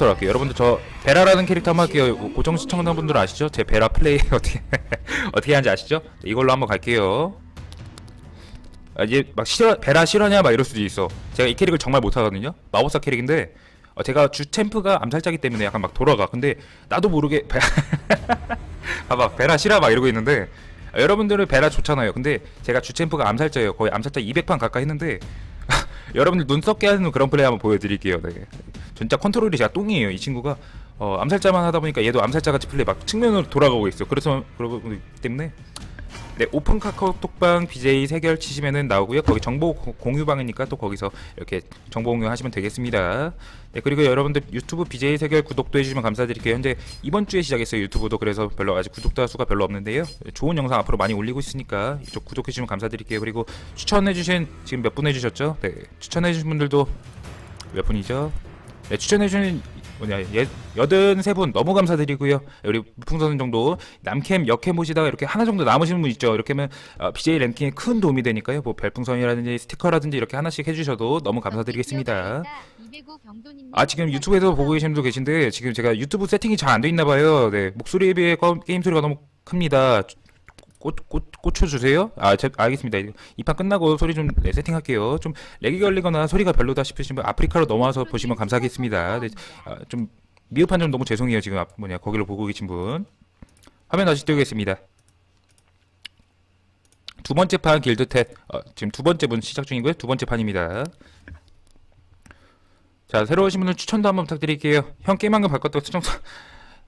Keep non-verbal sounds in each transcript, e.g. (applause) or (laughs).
마법사로 할게요. 여러분들 저 베라라는 캐릭터 한번 할게요. 고정 시청자분들 아시죠? 제 베라 플레이 (laughs) 어떻게 어떻게 하는지 아시죠? 네, 이걸로 한번 갈게요. 아, 이제 막 싫어 베라 싫어하냐 막 이럴 수도 있어. 제가 이 캐릭을 정말 못하거든요. 마법사 캐릭인데 어, 제가 주 챔프가 암살자기 때문에 약간 막 돌아가. 근데 나도 모르게 (laughs) 베... 봐봐 베라 싫어 막 이러고 있는데 아, 여러분들은 베라 좋잖아요. 근데 제가 주 챔프가 암살자예요. 거의 암살자 200판 가까이 했는데 여러분들 눈 썩게 하는 그런 플레이 한번 보여드릴게요. 네. 진짜 컨트롤이 제가 똥이에요. 이 친구가 어, 암살자만 하다 보니까 얘도 암살자 같이 플레이 막 측면으로 돌아가고 있어. 그래서 그러기 때문에 네 오픈 카카오톡방 BJ 세결 치시면은 나오고요. 거기 정보 고- 공유방이니까 또 거기서 이렇게 정보 공유하시면 되겠습니다. 네 그리고 여러분들 유튜브 BJ 세결 구독도 해주시면 감사드릴게요. 현재 이번 주에 시작했어요 유튜브도 그래서 별로 아직 구독자 수가 별로 없는데요. 네, 좋은 영상 앞으로 많이 올리고 있으니까 이쪽 구독해주시면 감사드릴게요. 그리고 추천해주신 지금 몇 분 해주셨죠? 네 추천해주신 분들도 몇 분이죠? 네, 추천해주신 뭐냐 예, 여든 세 분 너무 감사드리고요. 우리 풍선 정도 남캠 역캠 보시다가 이렇게 하나 정도 남으시는 분 있죠. 이렇게 하면 어, BJ 랭킹에 큰 도움이 되니까요. 뭐 별풍선이라든지 스티커라든지 이렇게 하나씩 해주셔도 너무 감사드리겠습니다. 아 지금 유튜브에서 보고 계신 분도 계신데 지금 제가 유튜브 세팅이 잘 안 돼 있나 봐요. 네 목소리에 비해 거- 게임 소리가 너무 큽니다. 꽂, 꽂, 꽂혀주세요. 아, 제, 알겠습니다. 이 판 끝나고 소리 좀 네, 세팅할게요. 좀 렉이 걸리거나 소리가 별로다 싶으시면 아프리카로 넘어와서 보시면 감사하겠습니다. 네, 아, 좀 미흡한 점 너무 죄송해요. 지금 앞, 뭐냐 거기로 보고 계신 분. 화면 다시 띄우겠습니다. 두 번째 판 길드 텟 어, 지금 두 번째 분 시작 중이고요. 두 번째 판입니다. 자 새로 오신 분들 추천도 한번 부탁드릴게요. 형 게임 한번 바꿨다고 수정사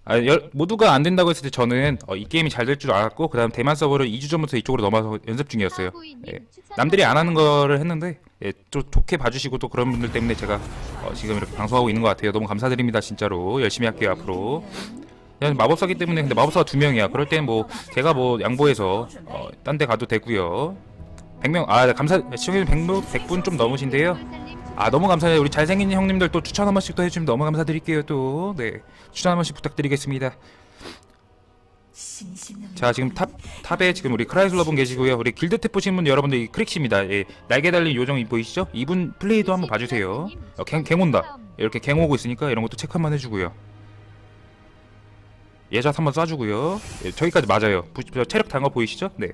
아, 열- 모두가 안 된다고 했을 때 저는 어, 이 게임이 잘 될 줄 알았고 그 다음 대만 서버를 2주 전부터 이쪽으로 넘어서 연습 중이었어요. 예. 남들이 안 하는 거를 했는데 예, 좀 좋게 봐주시고 또 그런 분들 때문에 제가 어, 지금 이렇게 방송하고 있는 것 같아요. 너무 감사드립니다 진짜로 열심히 할게요 앞으로. 그냥 마법사기 때문에 근데 마법사가 두 명이야. 그럴 땐 뭐 제가 뭐 양보해서 어, 딴 데 가도 되고요. 100명 아 네, 감사 시청해주신 100분 100분 좀 넘으신데요. 아 너무 감사해요. 우리 잘생긴 형님들 또 추천 한 번씩 또 해주시면 너무 감사드릴게요 또. 네 추천 한 번씩 부탁드리겠습니다. 자 지금 탑 탑에 지금 우리 크라이슬러 분 계시고요. 우리 길드 탭 보신 분 여러분들 이 크릭시입니다. 예, 날개 달린 요정 이 보이시죠? 이분 플레이도 한번 봐주세요. 어, 갱, 갱 온다. 이렇게 갱 오고 있으니까 이런 것도 체크 한번 해주고요. 예샷 한번 쏴주고요. 예, 저기까지 맞아요. 부, 저 체력 단거 보이시죠? 네.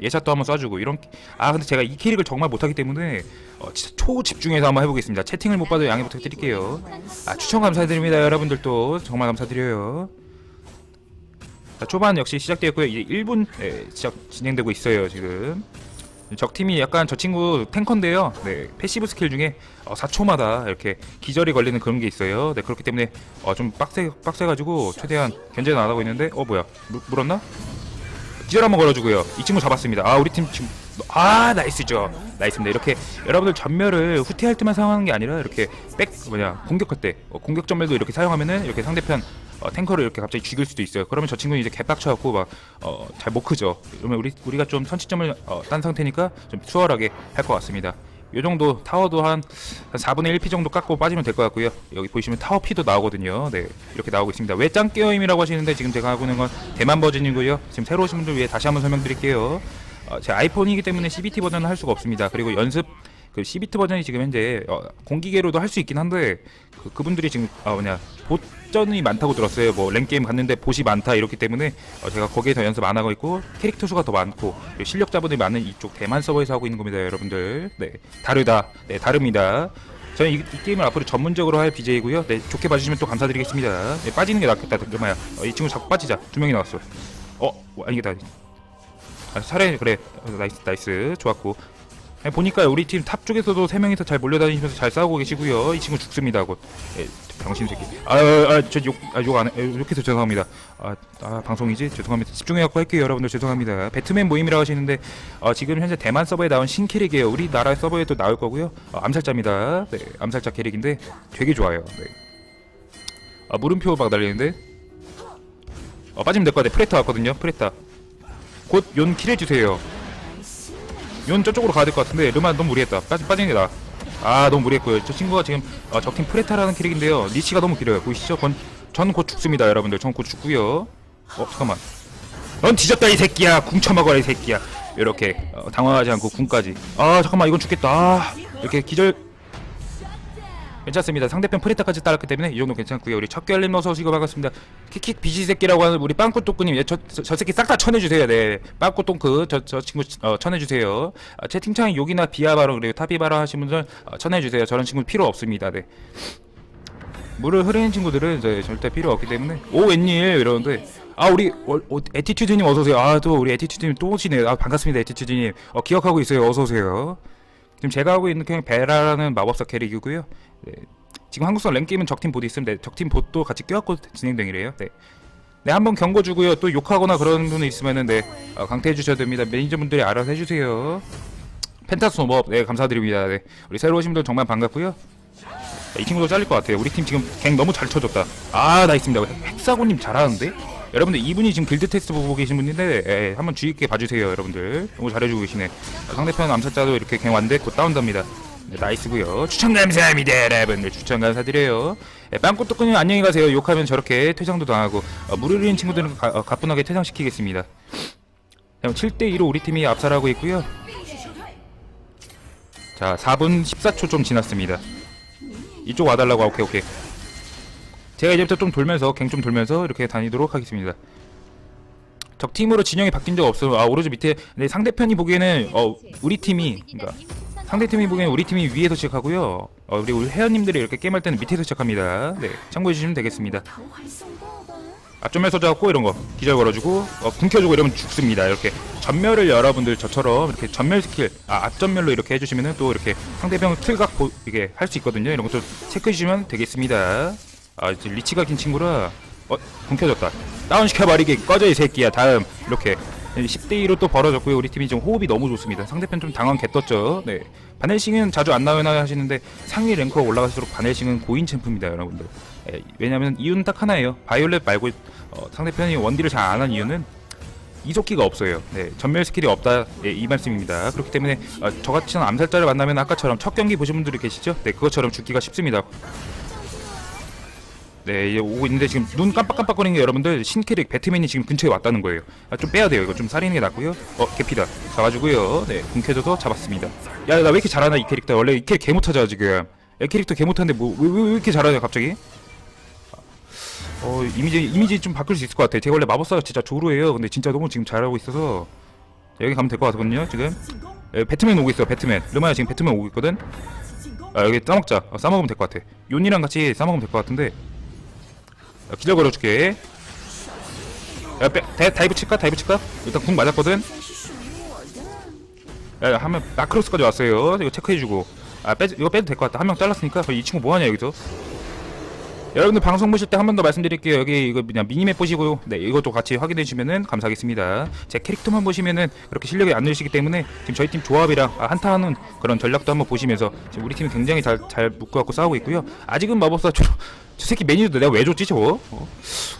예샷도 한번 쏴주고 이런 아 근데 제가 이 캐릭을 정말 못하기 때문에 어, 진짜 초 집중해서 한번 해보겠습니다. 채팅을 못 봐도 양해 부탁드릴게요. 아 추천 감사드립니다 여러분들도 정말 감사드려요. 자, 초반 역시 시작되었고요. 이제 1분 네, 시작 진행되고 있어요 지금. 적 팀이 약간 저 친구 탱커인데요. 네, 패시브 스킬 중에 어, 4초마다 이렇게 기절이 걸리는 그런 게 있어요. 네, 그렇기 때문에 어, 좀 빡세 빡세가지고 최대한 견제 나가고 있는데 어 뭐야 물, 물었나? 기절 한번 걸어주고요. 이 친구 잡았습니다. 아 우리 팀 지금 아 나이스죠. 나이스입니다. 이렇게 여러분들 전멸을 후퇴할 때만 사용하는 게 아니라 이렇게 백 뭐냐 공격할 때 어, 공격 전멸도 이렇게 사용하면은 이렇게 상대편 어, 탱커를 이렇게 갑자기 죽일 수도 있어요. 그러면 저 친구는 이제 개빡쳐갖고 막 어 잘 못 크죠. 그러면 우리 우리가 좀 선취점을 어, 딴 상태니까 좀 수월하게 할 것 같습니다. 요 정도 타워도 한, 한 4분의 1피 정도 깎고 빠지면 될 것 같고요. 여기 보시면 타워 피도 나오거든요. 네, 이렇게 나오고 있습니다. 왜 짱깨어임이라고 하시는데 지금 제가 하고 있는 건 대만 버전이고요. 지금 새로 오신 분들 위해 다시 한번 설명드릴게요. 어, 제 아이폰이기 때문에 CBT 버전은 할 수가 없습니다. 그리고 연습 그 CBT 버전이 지금 현재 어, 공기계로도 할 수 있긴 한데 그, 그분들이 지금 아 뭐냐 보전이 많다고 들었어요. 뭐 랭 게임 갔는데 보시 많다 이렇기 때문에 어, 제가 거기에서 연습 안 하고 있고 캐릭터 수가 더 많고 실력자분들이 많은 이쪽 대만 서버에서 하고 있는 겁니다, 여러분들. 네 다르다, 네 다릅니다. 저는 이, 이 게임을 앞으로 전문적으로 할 BJ고요. 네 좋게 봐주시면 또 감사드리겠습니다. 네, 빠지는 게 낫겠다, 득마야. 어, 이 친구 자꾸 빠지자. 두 명이 나왔어. 어, 아니 이게 다. 아, 차라리 그래 어, 나이스 나이스 좋았고 아니, 보니까 우리 팀 탑 쪽에서도 세 명이서 잘 몰려다니면서 잘 싸우고 계시고요. 이 친구 죽습니다 곧. 예, 병신 새끼. 아저욕욕안 해. 욕해서 죄송합니다. 아, 아 방송이지? 죄송합니다. 집중해 갖고 할게요 여러분들. 죄송합니다. 배트맨 모임이라고 하시는데 어, 지금 현재 대만 서버에 나온 신 캐릭이에요. 우리나라 서버에도 나올 거고요. 어, 암살자입니다. 네 암살자 캐릭인데 되게 좋아요. 네. 아 물음표 막 날리는데? 어, 빠지면 될것 같아. 프레타 왔거든요. 프레타. 곧용 킬해 주세요. 용 저쪽으로 가야 될 것 같은데 르만 너무 무리했다. 빠지 빠지는 게 나. 아 너무 무리했고요. 저 친구가 지금 어, 적팀 프레타라는 캐릭인데요. 리치가 너무 길어요. 보이시죠? 전, 전 곧 죽습니다, 여러분들. 전 곧 죽고요. 어 잠깐만. 넌 뒤졌다 이 새끼야. 궁 쳐먹어라 이 새끼야. 이렇게 어, 당황하지 않고 궁까지. 아 잠깐만 이건 죽겠다. 아, 이렇게 기절. 괜찮습니다. 상대편 프리타까지 따랐기 때문에 이 정도 괜찮고요. 우리 척결님 어서 오시고 반갑습니다. 킥킥 비지 새끼라고 하는 우리 빵꾸똥꾸님, 예, 저, 저, 저 새끼 싹 다 쳐내주세요. 네, 빵꾸똥크 저, 저 친구 어, 쳐내주세요. 아, 채팅창에 욕이나 비하 발언 그리고 타비 발언 하신 분들 어, 쳐내주세요. 저런 친구 필요 없습니다. 네. 물을 흐리는 친구들은 이제 절대 필요 없기 때문에 오 웬일 이러는데 아 우리 어, 어, 에티튜드님 어서 오세요. 아 또 우리 에티튜드님 또 오시네요. 아 반갑습니다 에티튜드님. 어, 기억하고 있어요. 어서 오세요. 지금 제가 하고 있는 그냥 베라라는 마법사 캐릭이고요. 네. 지금 한국선 랭게임은 적팀 보드 있으면 네, 적팀 보도 같이 껴갖고 진행되기래요. 네. 네, 한번 경고 주고요. 또 욕하거나 그런 분 있으면은 네, 어, 강퇴해 주셔야 됩니다. 매니저분들이 알아서 해주세요. 펜타스노법, 네, 감사드립니다. 네, 우리 새로 오신 분들 정말 반갑고요. 네, 이 친구도 잘릴 것 같아요. 우리 팀 지금 갱 너무 잘 쳐줬다. 아, 나 있습니다. 헥사고님 잘하는데? 여러분들 이분이 지금 길드 테스트 보고 계신 분인데 예, 한번 주의 깊게 봐주세요, 여러분들. 너무 잘해주고 계시네. 아, 상대편 암살자도 이렇게 갱 왔는데 곧 다운됩니다. 네, 나이스고요. 추천 감사합니다, 여러분들. 추천 감사드려요. 예, 빵꾸뚜꾸님 안녕히 가세요. 욕하면 저렇게 퇴장도 당하고 어, 물을 흘린 친구들은 가, 어, 가뿐하게 퇴장시키겠습니다. 7대2로 우리 팀이 압살하고 있고요. 자, 4분 14초 좀 지났습니다. 이쪽 와달라고 오케이 오케이. 제가 이제부터 좀 돌면서 갱 좀 돌면서 이렇게 다니도록 하겠습니다. 적 팀으로 진영이 바뀐 적 없어요. 아 오로지 밑에 근데 상대편이 보기에는 어 우리 팀이 그러니까 상대 팀이 보기에는 우리 팀이 위에서 시작하고요. 어 우리 우리 회원님들이 이렇게 게임할 때는 밑에서 시작합니다. 네 참고해 주시면 되겠습니다. 앞전멸 서져갖고 이런 거 기절 걸어주고 어, 궁켜주고 이러면 죽습니다. 이렇게 전멸을 여러분들 저처럼 이렇게 전멸 스킬 아 앞전멸로 이렇게 해주시면은 또 이렇게 상대방 틀각 보, 이게 할 수 있거든요. 이런 것도 체크해 주시면 되겠습니다. 아 이제 리치가 긴 친구라 어 궁켜졌다. 다운 시켜버리게 꺼져 이 새끼야. 다음 이렇게 10대 2로 또 벌어졌고요. 우리 팀이 지금 호흡이 너무 좋습니다. 상대편 좀 당황 개떴죠. 네. 바넬싱은 자주 안 나오나 하시는데 상위 랭커가 올라갈수록 바넬싱은 고인 챔프입니다, 여러분들. 예, 왜냐면 이유는 딱 하나예요. 바이올렛 말고 어, 상대편이 원딜을 잘 안 한 이유는 이속기가 없어요. 네, 전멸 스킬이 없다. 예, 이 말씀입니다. 그렇기 때문에 어, 저같이 암살자를 만나면 아까처럼 첫 경기 보신 분들이 계시죠? 네, 그것처럼 죽기가 쉽습니다. 네, 이제 오고 있는데 지금 눈 깜빡깜빡거리는 게 여러분들 신캐릭 배트맨이 지금 근처에 왔다는 거예요. 아, 좀 빼야 돼요. 이거 좀 살리는 게 낫고요. 어, 개피다. 잡아주고요. 네, 궁켜져서 잡았습니다. 야, 나 왜 이렇게 잘하나 이 캐릭터? 원래 이 캐릭 개 못하죠 지금. 야, 캐릭터 개 못하는데 뭐왜 왜, 왜 이렇게 잘하냐 갑자기? 어, 이미지 이미지 좀 바꿀 수 있을 것 같아. 제가 원래 마법사가 진짜 조루예요. 근데 진짜 너무 지금 잘하고 있어서 여기 가면 될 것 같거든요. 지금 예, 배트맨 오고 있어. 배트맨. 르마야 지금 배트맨 오고 있거든. 아, 여기 싸먹자. 어, 싸먹으면 될 것 같아. 윤이랑 같이 싸먹으면 될 것 같은데. 야, 기절 걸어줄게. 야, 빼, 다, 다이브 칠까? 다이브 칠까? 일단 궁 맞았거든. 야, 한명 마크로스까지 왔어요. 이거 체크해주고. 아, 빼, 이거 빼도 될 것 같다. 한 명 잘랐으니까. 이 친구 뭐하냐 여기서? 여러분들 방송 보실 때 한 번 더 말씀드릴게요. 여기 이거 그냥 미니맵 보시고요. 네, 이것도 같이 확인해 주시면은 감사하겠습니다. 제 캐릭터만 보시면은 그렇게 실력이 안 늘시기 때문에 지금 저희 팀 조합이랑 아, 한타하는 그런 전략도 한번 보시면서 지금 우리 팀이 굉장히 잘 잘 묶어갖고 싸우고 있고요. 아직은 마법사 저, 저 새끼 매니저도 내가 왜 줬지 저거? 어,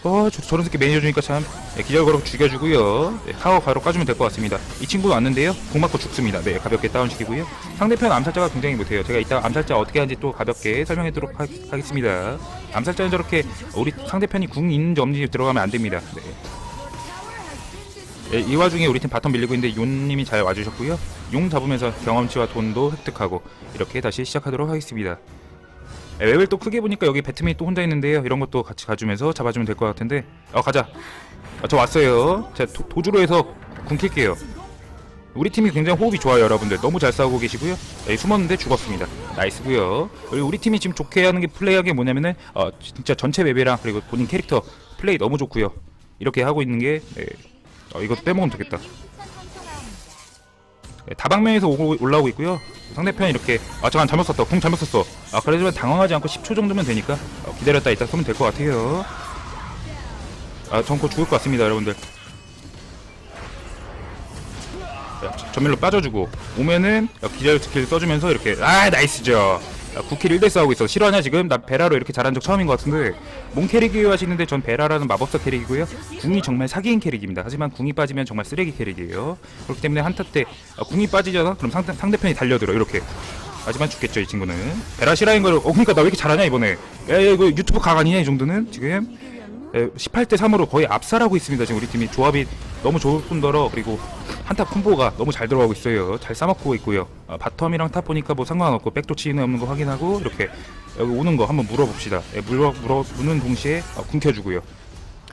어 저, 저런 새끼 매니저 주니까 참 네, 기절 걸어 죽여주고요. 네, 타워 바로 까주면 될 것 같습니다. 이 친구도 왔는데요. 공 맞고 죽습니다. 네, 가볍게 다운시키고요. 상대편 암살자가 굉장히 못해요. 제가 이따 암살자 어떻게 하는지 또 가볍게 설명해도록 하, 하겠습니다. 암살자는 저렇게 우리 상대편이 궁 있는지 없는지 들어가면 안 됩니다. 네. 네, 이 와중에 우리 팀 바텀 밀리고 있는데 용님이 잘 와주셨고요. 용 잡으면서 경험치와 돈도 획득하고 이렇게 다시 시작하도록 하겠습니다. 네, 맵을 또 크게 보니까 여기 배트맨이 또 혼자 있는데요. 이런 것도 같이 가주면서 잡아주면 될 것 같은데. 어 가자. 아, 저 왔어요. 제가 도, 도주로 해서 궁킬게요. 우리 팀이 굉장히 호흡이 좋아요, 여러분들. 너무 잘 싸우고 계시고요. 네, 숨었는데 죽었습니다. 나이스고요. 그리고 우리 팀이 지금 좋게 하는 게 플레이하는 게 뭐냐면은 어, 진짜 전체 맵이랑 그리고 본인 캐릭터 플레이 너무 좋고요. 이렇게 하고 있는 게 네. 어, 이것도 빼먹으면 되겠다. 네, 다방면에서 오고, 올라오고 있고요. 상대편이 이렇게 아 잠깐 잘못 썼다. 궁 잘못 썼어. 아 그러지만 당황하지 않고 10초 정도면 되니까 어, 기다렸다 이따 쏘면 될 것 같아요. 아 전코 죽을 것 같습니다, 여러분들. 자, 저- 전멸로 빠져주고 오면은 어, 기절 스킬 써주면서 이렇게 아 나이스죠. 아, 9킬 1대 싸우고 있어. 싫어하냐 지금? 나 베라로 이렇게 잘한 적 처음인 것 같은데 몽 캐릭이에요 하시는데 전 베라라는 마법사 캐릭이고요. 궁이 정말 사기인 캐릭입니다. 하지만 궁이 빠지면 정말 쓰레기 캐릭이에요. 그렇기 때문에 한타 때 어, 궁이 빠지잖아? 그럼 상대, 상대편이 달려들어 이렇게. 하지만 죽겠죠 이 친구는. 베라 싫어인 거를 어 그러니까 나 왜 이렇게 잘하냐 이번에. 야 이거 유튜브 각 아니냐 이 정도는 지금. 18대 3으로 거의 압살하고 있습니다. 지금 우리 팀이 조합이 너무 좋을 뿐더러 그리고 한타 콤보가 너무 잘 들어가고 있어요. 잘 싸먹고 있고요. 아, 바텀이랑 탑 보니까 뭐 상관없고 백도 치는 없는 거 확인하고 이렇게 여기 오는 거 한번 물어봅시다. 예, 물어 물어 무는 동시에 어, 궁켜주고요.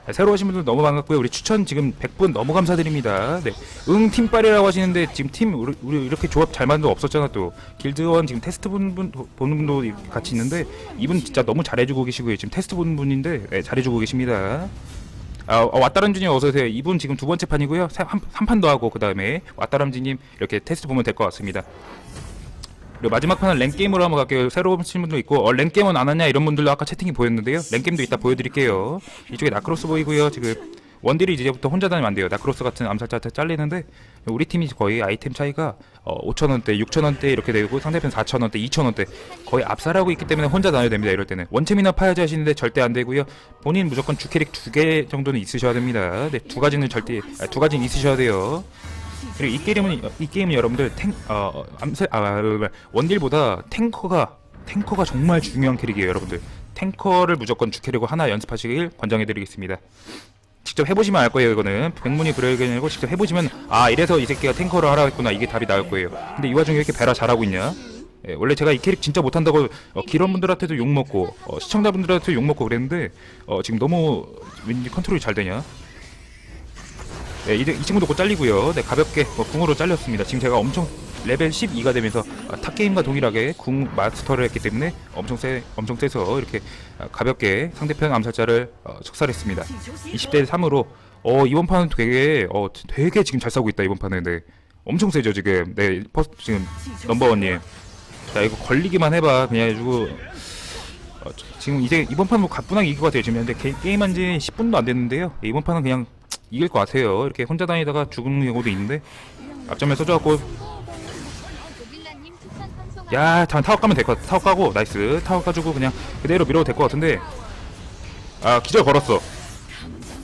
아, 새로 오신 분들 너무 반갑고요. 우리 추천 지금 100분 너무 감사드립니다. 네. 응 팀빨이라고 하시는데 지금 팀 우리, 우리 이렇게 조합 잘 맞는 거 없었잖아 또. 길드원 지금 테스트 보는 분 보는 분도 같이 있는데 이분 진짜 너무 잘해주고 계시고요. 지금 테스트 보는 분인데 네, 잘해주고 계십니다. 아, 어, 왔다람쥐님 어서 오세요. 이분 지금 두 번째 판이고요. 세- 한, 한 판도 하고 그 다음에 왔다람쥐님 이렇게 테스트 보면 될 것 같습니다. 그리고 마지막 판은 랭게임으로 한번 갈게요. 새로 오신 분도 있고 어, 랭게임은 안 하냐 이런 분들도 아까 채팅이 보였는데요. 랭게임도 이따 보여드릴게요. 이쪽에 나크로스 보이고요. 지금 원딜이 이제부터 혼자 다니면 안 돼요. 나크로스 같은 암살자한테 잘리는데 우리 팀이 거의 아이템 차이가 어, 5천원대, 6천원대 이렇게 되고 상대편 4천원대, 2천원대 거의 압살하고 있기 때문에 혼자 다녀야 됩니다. 이럴 때는 원챔이나 파야지 하시는데 절대 안 되고요. 본인 무조건 주 캐릭 두 개 정도는 있으셔야 됩니다. 네, 두 가지는 절대 아, 두 가지는 있으셔야 돼요. 그리고 이 게임은 이 게임은 여러분들 탱 어, 암살 아, 아, 아, 원딜보다 탱커가 탱커가 정말 중요한 캐릭이에요, 여러분들. 탱커를 무조건 주 캐릭으로 하나 연습하시길 권장해드리겠습니다. 직접 해보시면 알 거예요, 이거는. 백문이 불여일견이고 직접 해보시면 아 이래서 이 새끼가 탱커를 하라 했구나 이게 답이 나올 거예요. 근데 이 와중에 왜 이렇게 베라 잘하고 있냐? 예, 원래 제가 이 캐릭 진짜 못한다고 어, 기런 분들한테도 욕 먹고 어, 시청자분들한테도 욕 먹고 그랬는데 어, 지금 너무 왠지 컨트롤이 잘 되냐? 네, 이, 이 친구도 곧 잘리고요. 네, 가볍게 뭐 궁으로 잘렸습니다. 지금 제가 엄청 레벨 12가 되면서 아, 탑 게임과 동일하게 궁 마스터를 했기 때문에 엄청 세 엄청 세서 이렇게 아, 가볍게 상대편 암살자를 어, 척살했습니다. 20대 3으로. 어 이번 판은 되게 어 되게 지금 잘 싸우고 있다 이번 판은. 네. 엄청 세죠 지금. 네 퍼스트 지금 넘버원님 자 이거 걸리기만 해봐. 그냥 해주고. 어, 저- 지금 이제 이번 판은 뭐 가뿐하게 이길 것 같아요 지금 현재. 게, 게임한 지 10분도 안 됐는데요. 예, 이번 판은 그냥 이길 것 같아요. 이렇게 혼자 다니다가 죽는 경우도 있는데. 앞점에 써줘갖고 야, 자, 타워 까면 될 것 같아. 타워 까고, 나이스. 타워 까주고, 그냥 그대로 밀어도 될 것 같은데. 아, 기절 걸었어.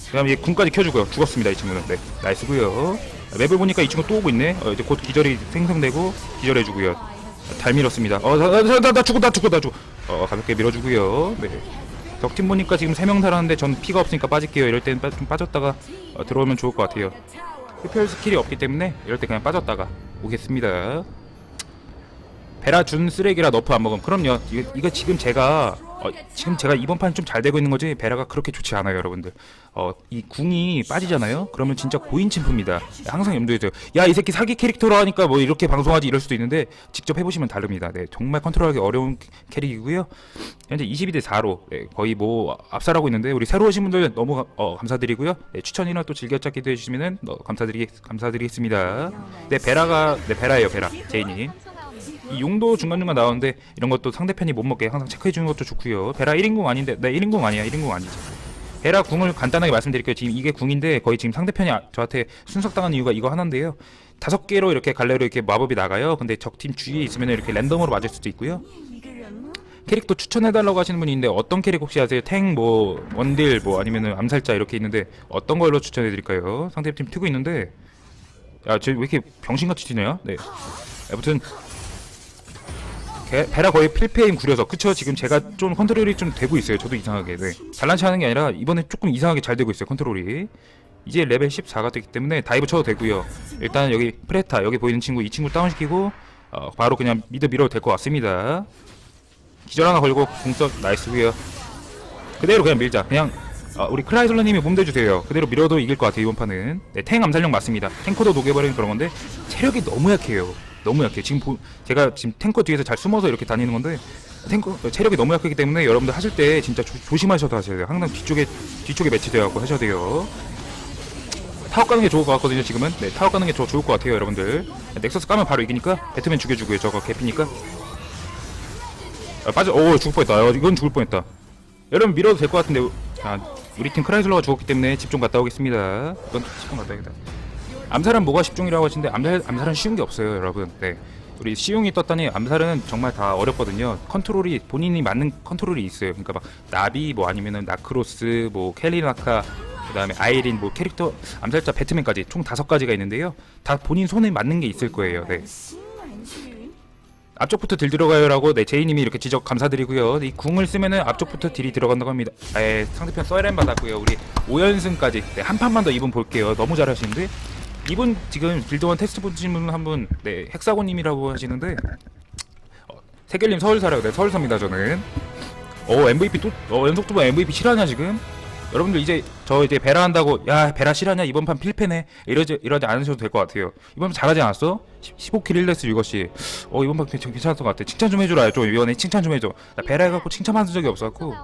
그 다음에 얘 궁까지 켜주고요. 죽었습니다, 이 친구는. 네, 나이스고요 맵을 보니까 이 친구 또 오고 있네. 어, 이제 곧 기절이 생성되고, 기절해주고요. 잘 밀었습니다. 어, 나, 나, 나, 나 죽어, 나 죽어, 나 죽어. 어, 가볍게 밀어주고요 네. 적팀 보니까 지금 3명 살았는데 전 피가 없으니까 빠질게요. 이럴 때는 빠, 좀 빠졌다가 어, 들어오면 좋을 것 같아요. 흡혈 스킬이 없기 때문에 이럴 때 그냥 빠졌다가 오겠습니다. 베라 준 쓰레기라 너프 안 먹음. 그럼요. 이거, 이거 지금 제가 어, 지금 제가 이번 판 좀 잘 되고 있는 거지 베라가 그렇게 좋지 않아요, 여러분들. 어, 이 궁이 빠지잖아요. 그러면 진짜 고인 침프입니다. 항상 염두에 두세요. 야, 이 새끼 사기 캐릭터로 하니까 뭐 이렇게 방송하지 이럴 수도 있는데 직접 해보시면 다릅니다. 네, 정말 컨트롤하기 어려운 캐릭이고요. 현재 22대 4로 네, 거의 뭐 압살하고 있는데 우리 새로 오신 분들 너무 가- 어, 감사드리고요. 네, 추천이나 또 즐겨찾기도 해주시면은 어, 감사드리 감사드리겠습니다. 네, 베라가 네 베라예요, 베라 제이님. 이 용도 중간중간 나오는데 이런 것도 상대편이 못 먹게 항상 체크해 주는 것도 좋고요. 베라 1인궁 아닌데 네 1인궁 아니야. 1인궁 아니지. 베라 궁을 간단하게 말씀드릴게요. 지금 이게 궁인데 거의 지금 상대편이 아- 저한테 순삭당한 이유가 이거 하나인데요. 다섯 개로 이렇게 갈래로 이렇게 마법이 나가요. 근데 적팀 주위에 있으면 이렇게 랜덤으로 맞을 수도 있고요. 캐릭터 추천해달라고 하시는 분이 있는데 어떤 캐릭 혹시 아세요? 탱, 뭐 원딜, 뭐 아니면은 암살자 이렇게 있는데 어떤 걸로 추천해드릴까요? 상대팀 튀고 있는데 야, 저왜 이렇게 병신같이 튀네요? 네. 아무튼 게- 베라 거의 필패임 구려서. 그쵸? 지금 제가 좀 컨트롤이 좀 되고 있어요. 저도 이상하게. 네. 잘난 체 하는 게 아니라 이번에 조금 이상하게 잘 되고 있어요 컨트롤이. 이제 레벨 14가 됐기 때문에 다이브 쳐도 되고요. 일단 여기 프레타 여기 보이는 친구 이 친구 다운시키고 어, 바로 그냥 미드 밀어도 될 것 같습니다. 기절 하나 걸고 공격 나이스고요. 그대로 그냥 밀자. 그냥 어, 우리 클라이슬러님이 몸대주세요. 그대로 밀어도 이길 것 같아요 이번 판은. 네, 탱 암살력 맞습니다. 탱커도 녹여버리는 그런 건데 체력이 너무 약해요 너무 약해 지금 보, 제가 지금 탱커 뒤에서 잘 숨어서 이렇게 다니는 건데 탱커 어, 체력이 너무 약하기 때문에 여러분들 하실 때 진짜 조, 조심하셔서 하셔야 돼요. 항상 뒤쪽에 뒤쪽에 매치되어 하셔야 돼요. 타워 까는 게 좋을 것 같거든요 지금은. 네 타워 까는 게 더 좋을 것 같아요 여러분들. 넥서스 까면 바로 이기니까 배트맨 죽여주고요 저거 개피니까. 아, 빠져 오 죽을 뻔했다. 어, 이건 죽을 뻔했다. 여러분 밀어도 될 것 같은데 자 우리 팀 크라이슬러가 죽었기 때문에 집 좀 갔다 오겠습니다. 이건 집 좀 갔다 오겠다 암살은 뭐가 쉽종이라고 하시는데 암살, 암살은 쉬운 게 없어요 여러분. 네. 우리 시용이 떴다니 암살은 정말 다 어렵거든요. 컨트롤이 본인이 맞는 컨트롤이 있어요. 그러니까 막 나비 뭐 아니면은 나크로스 뭐 켈리나카 그다음에 아이린 뭐 캐릭터 암살자 배트맨까지 총 다섯 가지가 있는데요. 다 본인 손에 맞는 게 있을 거예요. 네. 앞쪽부터 딜 들어가요라고 네 제이님이 이렇게 지적 감사드리고요. 이 궁을 쓰면은 앞쪽부터 딜이 들어간다고 합니다. 에 상대편 썰렌 받았고요. 우리 5연승까지. 네, 한 판만 더 이분 볼게요. 너무 잘하시는데 이분 지금 빌드원 텍스트 보신 분 한분 네 헥사곤님이라고 하시는데 어, 세겔님 서울 살아요. 네 서울 삽니다 저는. 어 MVP 또 어 연속 두번 MVP 실화냐 지금? 여러분들 이제 저 이제 베라 한다고 야 베라 실화냐 이번 판 필패네 이러지 이러지 않으셔도 될 것 같아요. 이번 판 잘하지 않았어? 15킬 1레스 6어시. 어 이번 판 괜찮- 괜찮았던 것 같아. 칭찬 좀 해주라 좀 위원회 칭찬 좀 해줘. 나 베라 해갖고 칭찬받은 적이 없어갖고